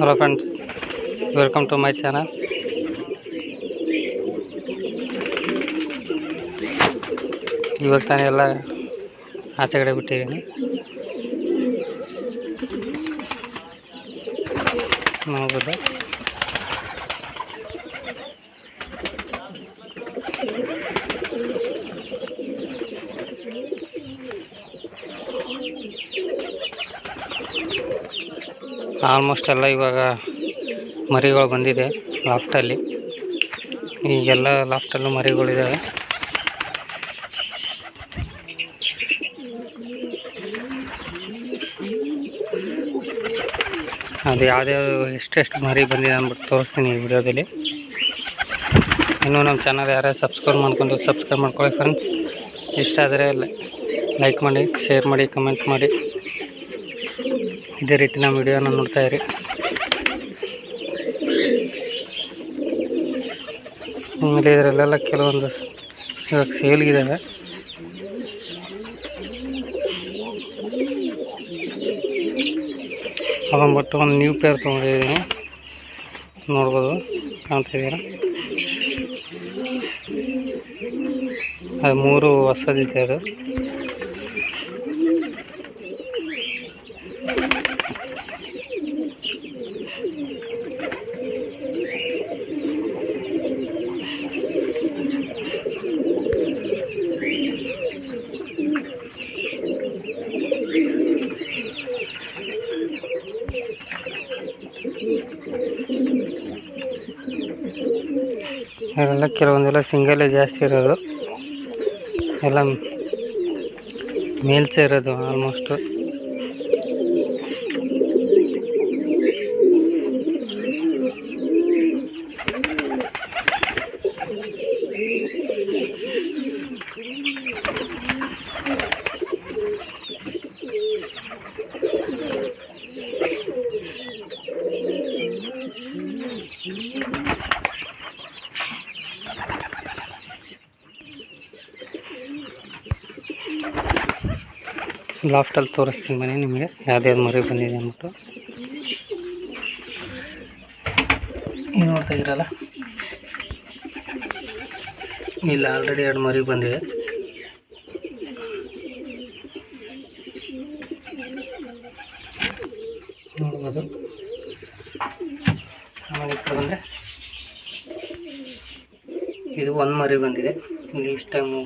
Hello friends welcome to my channel ಇವಾಗ ತಾನೇ ಎಲ್ಲ ಆಚೆ ಕಡೆ ಬಿಟ್ಟಿದ್ದೀನಿ. ನೋಡ್ಬೋದು. ಆಲ್ಮೋಸ್ಟ್ ಎಲ್ಲ ಇವಾಗ ಮರಿಗಳು ಬಂದಿದೆ ಲಾಫ್ಟಲ್ಲಿ ಈಗೆಲ್ಲ ಲಾಫ್ಟಲ್ಲೂ ಮರಿಗಳಿದ್ದಾವೆ ಅದು ಯಾವುದ್ಯಾವುದು ಎಷ್ಟೆಷ್ಟು ಮರಿ ಬಂದಿದೆ ಅಂದ್ಬಿಟ್ಟು ತೋರಿಸ್ತೀನಿ ಈ ವಿಡಿಯೋದಲ್ಲಿ. ಇನ್ನೂ ನಮ್ಮ ಚಾನಲ್ ಯಾರು ಸಬ್ಸ್ಕ್ರೈಬ್ ಮಾಡ್ಕೊಂಡು ಸಬ್ಸ್ಕ್ರೈಬ್ ಮಾಡ್ಕೊಳ್ಳಿ ಫ್ರೆಂಡ್ಸ್ ಇಷ್ಟ ಆದರೆ ಲೈಕ್ ಮಾಡಿ ಶೇರ್ ಮಾಡಿ ಕಮೆಂಟ್ ಮಾಡಿ. ಇದೇ ರೀತಿ ನಮ್ಮ ವಿಡಿಯೋನ ನೋಡ್ತಾ ಇರಿ. ಆಮೇಲೆ ಇದರಲ್ಲೆಲ್ಲ ಕೆಲವೊಂದು ಇವಾಗ ಸೇಲ್ಗಿದ್ದಾವೆ ಬಟ್ಟು ಒಂದು ನ್ಯೂ ಪೇರ್ ತೊಗೊಂಡಿದ್ದೀನಿ. ನೋಡ್ಬೋದು ಕಾಣ್ತಾ ಇದೆಯಲ್ಲ ಅದು ಮೂರು ಹೊಸದಿದೆ ಅದು. ಅದೆಲ್ಲ ಕೆಲವೊಂದೆಲ್ಲ ಸಿಂಗಲ್ಲೇ ಜಾಸ್ತಿ ಇರೋದು. ಎಲ್ಲ ಮೇಲ್ಸೇ ಇರೋದು ಆಲ್ಮೋಸ್ಟು ಲಾಫ್ಟಲ್ಲಿ ತೋರಿಸ್ತೀನಿ ಬನ್ನಿ ನಿಮಗೆ. ಯಾವ್ದ್ಯಾವ್ದು ಮರಿ ಬಂದಿದೆ ಅಂದ್ಬಿಟ್ಟು. ಏನು ನೋಡ್ತಾ ಇರಲ್ಲ ಇಲ್ಲ ಆಲ್ರೆಡಿ ಎರಡು ಮರಿ ಬಂದಿದೆ. ನೋಡ್ಬೋದು. ಆಮೇಲೆ ಬಂದರೆ ಇದು ಒಂದು ಮರಿ ಬಂದಿದೆ. ಇಲ್ಲಿ ಇಷ್ಟು ಟೈಮು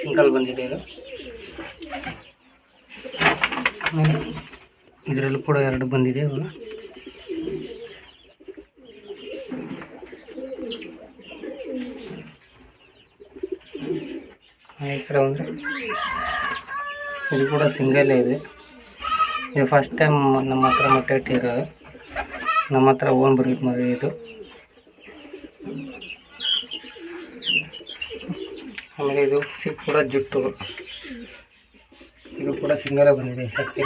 ಸಿಂಗಲ್ ಬಂದಿದೆ ಇದು. ಆಮೇಲೆ ಇದರಲ್ಲೂ ಕೂಡ ಎರಡು ಬಂದಿದೆ ಅವನು ಈ ಕಡೆ ಅಂದರೆ ಇದು ಕೂಡ ಸಿಂಗಲ್ಲೇ ಇದೆ. ಇದು ಫಸ್ಟ್ ಟೈಮ್ ನಮ್ಮ ಹತ್ರ ಮೊಟ್ಟೆ ಇಟ್ಟಿರೋದು ನಮ್ಮ ಹತ್ರ ಓನ್ ಬ್ರೀಡ್ ಮರಿ ಇದು. ಆಮೇಲೆ ಇದು ಸಿಕ್ಕ ಕೂಡ ಜುಟ್ಟು. ಇದು ಕೂಡ ಸಿಂಗಾರ ಬಂದಿದೆ ಈ ಸರ್ತಿ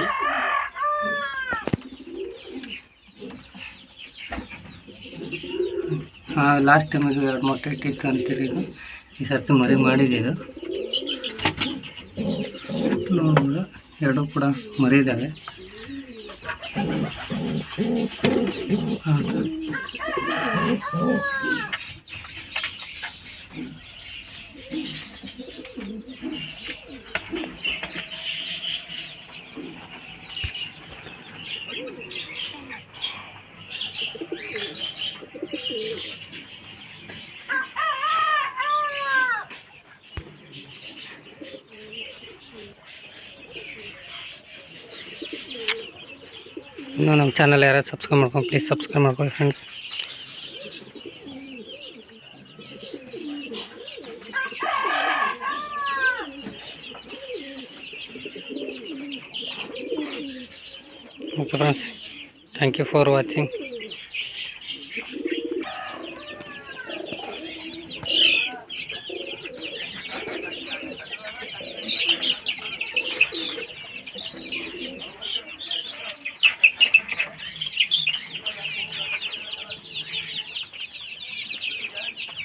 ಲಾಸ್ಟ್ ಟೈಮ್ ಇದು ಎರಡು ಮೊಟ್ಟೆ ಇಟ್ಟಿತ್ತು ಅಂತೀರಿ ಇದು. ಈ ಸರ್ತಿ ಮರಿ ಮಾಡಿದೆ ಇದು. ನೋಡ್ಬೋದು, ಎರಡು ಕೂಡ ಮರಿ ಇದ್ದಾವೆ ಇನ್ನೂ ನಮ್ಮ ಚಾನಲ್ ಯಾರು ಸಬ್ಸ್ಕ್ರೈಬ್ ಮಾಡ್ಕೊಂಡು ಪ್ಲೀಸ್ ಸಬ್ಸ್ಕ್ರೈಬ್ ಮಾಡ್ಕೊಳ್ಳಿ friends okay friends thank you for watching